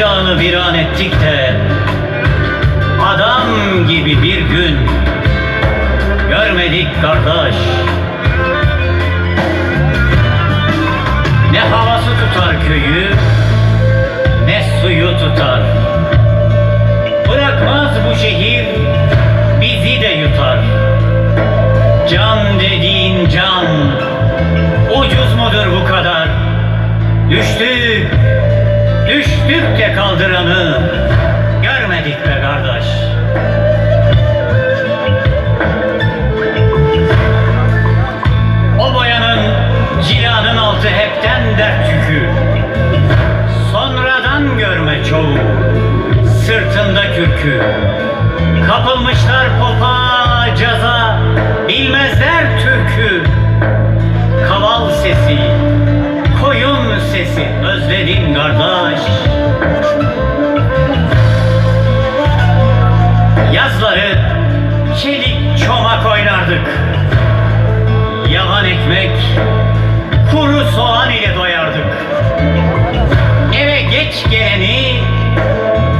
Ocağını viran ettik de Adam gibi bir gün Görmedik kardeş. Ne havası tutar köyü Ne suyu tutar. Bırakmaz bu şehir Bizi de yutar. Can dediğin can Ucuz mudur bu kadar? Düştük Düştük de kaldıranı. Görmedik be kardeş. O boyanın cilanın altı hepten dert yükü. Sonradan görme çoğu Sırtında kürkü. Kapılmışlar popa caza Bilmezler türkü. Kaval sesi Koyun sesi özledim kardeş Yazları çelik çomak oynardık. Yavan ekmek Kuru soğan ile doyardık. Eve geç geleni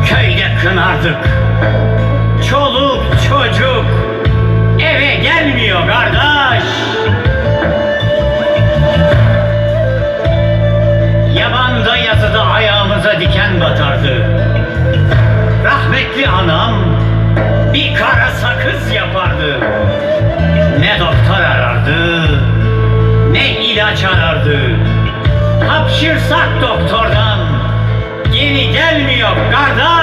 Köyde kınardık. Çoluk çocuk Eve gelmiyor kardeş. Yabanda yatıda ayağımıza diken batardı. Rahmetli anam bir kara sakız yapardı. Ne doktor arardı Ne ilaç arardı. Hapşırsak doktordan Geri gelmiyor kardeş